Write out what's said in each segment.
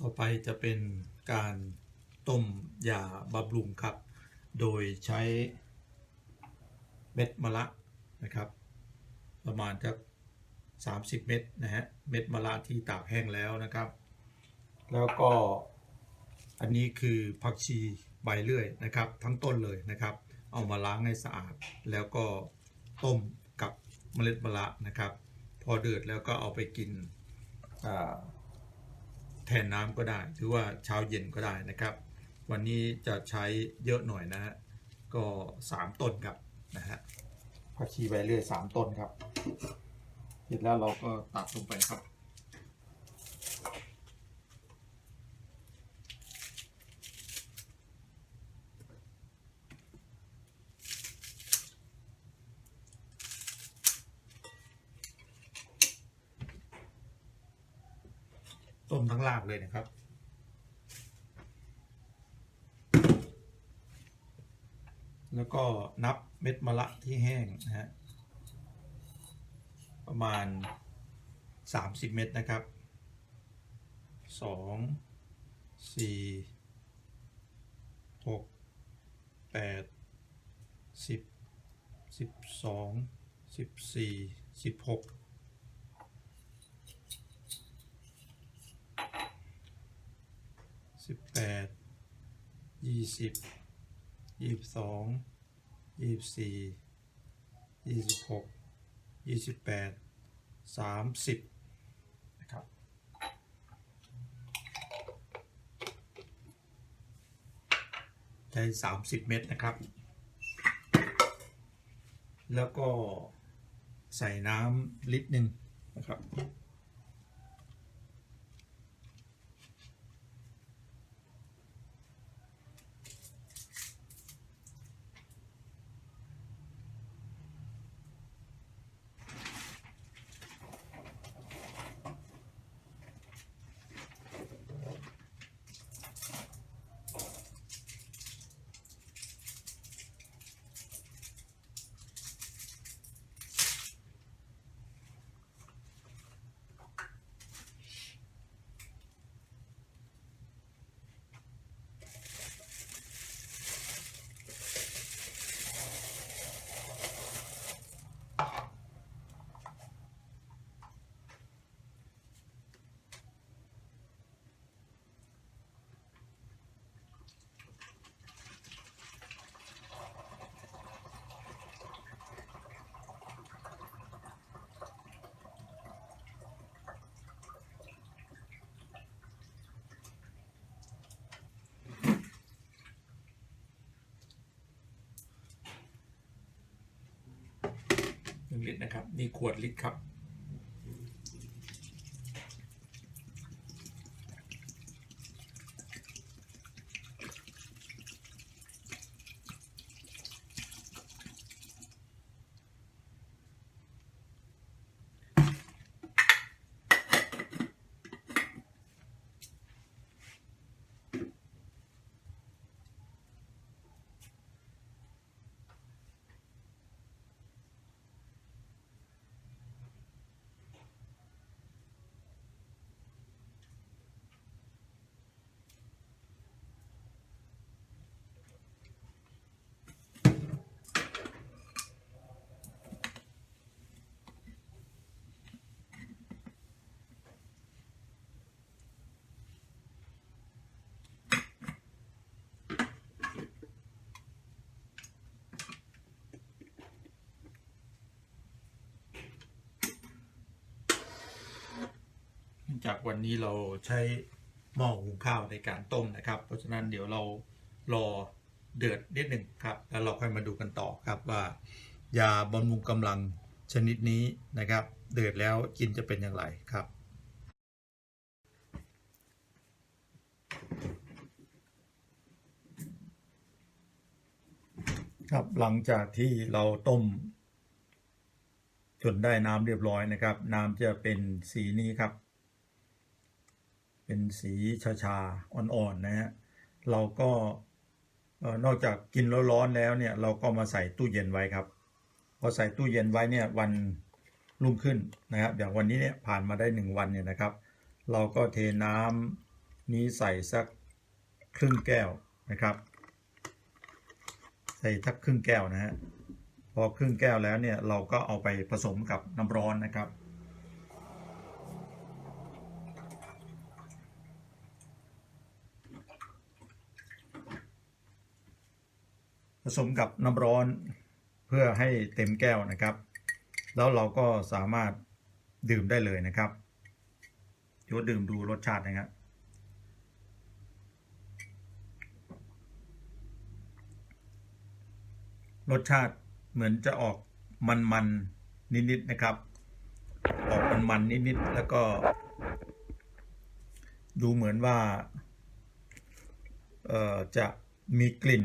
ต่อไปจะเป็นการต้มยาบำรุงครับ โดยใช้เม็ดมะระนะครับ ประมาณจะ30 เม็ดนะฮะ เม็ดมะระที่ตากแห้งแล้วนะครับ แล้วก็อันนี้คือผักชีใบเลื่อยนะครับ ทั้งต้นเลยนะครับ เอามาล้างให้สะอาด แล้วก็ต้มกับเมล็ดมะระนะครับ พอเดือดแล้วก็เอาไปกินอ่า แทนน้ำก็ได้หรือว่าเช้าเย็นก็ได้นะครับ วันนี้จะใช้เยอะหน่อยนะฮะก็ 3 ต้นครับนะฮะผักชีใบเลื่อย3ต้นครับเสร็จแล้วเราก็ตัดลงไปครับ ต้มทั้งรากเลยนะครับ แล้วก็นับเม็ดมะระที่แห้งนะฮะประมาณ 30 เม็ดนะครับ 2 4 6 8 10 12 14 16 สิบแปดยี่สิบยี่สิบสองยี่สิบสี่ยี่สิบหกยี่สิบแปดสามสิบนะครับใช้สามสิบเม็ดนะครับ แล้วก็ใส่น้ำลิตรหนึ่งนะครับ 1ลิตรนะครับ นี่ขวดลิตรครับ จากวันนี้เราใช้หม้อหุงข้าวในการต้มนะครับ เพราะฉะนั้นเดี๋ยวเรารอเดือดนิดหนึ่งครับ แล้วเราค่อยมาดูกันต่อครับว่ายาบำรุงกำลังชนิดนี้นะครับ เดือดแล้วกินจะเป็นอย่างไรครับ ครับหลังจากที่เราต้ม จนได้น้ำเรียบร้อยนะครับ น้ำจะเป็นสีนี้ครับ เป็นสีชาๆอ่อนๆนะฮะเราก็นอกจากกินร้อนๆแล้วเนี่ยเราก็มาใส่ตู้เย็นไว้ครับพอใส่ตู้เย็นไว้เนี่ยวันรุ่งขึ้นนะครับอย่างวันนี้เนี่ยผ่านมาได้หนึ่งวันเนี่ยนะครับ เราก็เทน้ำนี้ใส่สักครึ่งแก้วนะครับ ใส่สักครึ่งแก้วนะฮะพอครึ่งแก้วแล้วเนี่ยเราก็เอาไปผสมกับน้ำร้อนนะครับ สมกับน้ำร้อนเพื่อให้เต็มแก้วนะครับ แล้วเราก็สามารถดื่มได้เลยนะครับเดี๋ยวดื่มดูรสชาตินะครับรสชาติเหมือนจะออกมันๆนิดๆนะครับ ออกมันๆนิดๆแล้วก็ ดูเหมือนว่าเอ่อจะมีกลิ่น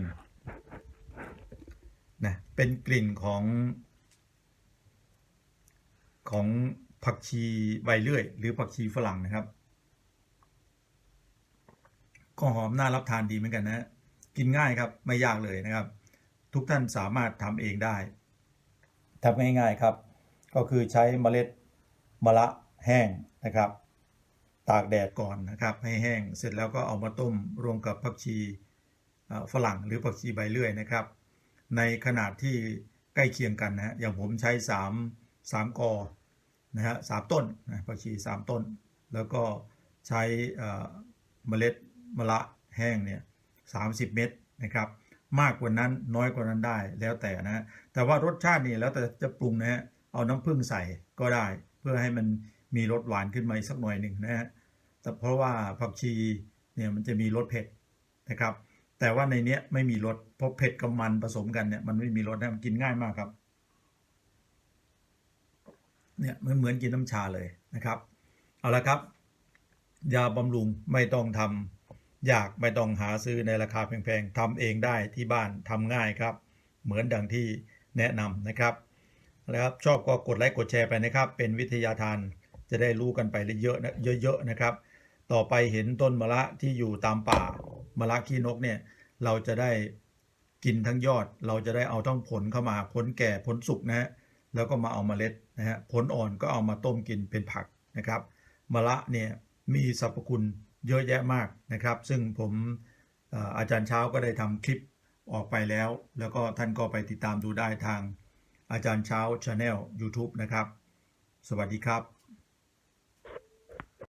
นะเป็นกลิ่นของของผักชีใบเลื่อย หรือผักชีฝรั่งนะครับ ก็หอมน่ารับทานดีเหมือนกันนะกินง่ายครับไม่ยากเลยนะครับ ทุกท่านสามารถทำเองได้ทำง่ายๆครับ ก็คือใช้เมล็ดมะละแห้งนะครับ ตากแดดก่อนนะครับ ให้แห้งเสร็จแล้วก็เอามาต้มรวมกับผักชีฝรั่งหรือผักชีใบเลื่อยนะครับ ในขนาดที่ใกล้เคียงกันนะฮะอย่างผมใช้3 3กอนะฮะสามต้นนะผักชี3ต้น แล้วก็ใช้เมล็ดมะละแห้งเนี่ย30เม็ดนะครับ มากกว่านั้นน้อยกว่านั้นได้แล้วแต่นะฮะแต่ว่ารสชาตินี่แล้วแต่จะปรุงนะฮะเอาน้ำผึ้งใส่ก็ได้ เพื่อให้มันมีรสหวานขึ้นมาอีกสักหน่อยหนึ่งนะฮะแต่เพราะว่าผักชีเนี่ยมันจะมีรสเผ็ดนะครับ แต่ว่าในเนี้ยไม่มีรสเพราะเผ็ดกับมันผสมกันเนี่ยมันไม่มีรสนะมันกินง่ายมากครับ เนี่ยมันเหมือนกินน้ำชาเลยนะครับ เอาละครับ ยาบำรุงไม่ต้องทำอยากไม่ต้องหาซื้อในราคาแพงๆทำเองได้ที่บ้านทำง่ายครับ เหมือนดังที่แนะนำนะครับนะครับ ชอบก็กดไลค์กดแชร์ไปนะครับ เป็นวิทยาทานจะได้รู้กันไปเยอะๆนะเยอะๆนะครับ ต่อไปเห็นต้นมะละที่อยู่ตามป่า มะละขี้นกเนี่ยเราจะได้กินทั้งยอด เราจะได้เอาทั้งผลเข้ามาผลแก่ผลสุกนะฮะแล้วก็มาเอามาเมล็ดนะฮะผลอ่อนก็เอามาต้มกินเป็นผักนะครับมะละเนี่ยมีสรรพคุณเยอะแยะมากนะครับ ซึ่งผมเอ่ออาจารย์เช้าก็ได้ทำคลิปออกไปแล้ว แล้วก็ท่านก็ไปติดตามดูได้ทางอาจารย์เช้า Channel YouTube นะครับ สวัสดีครับ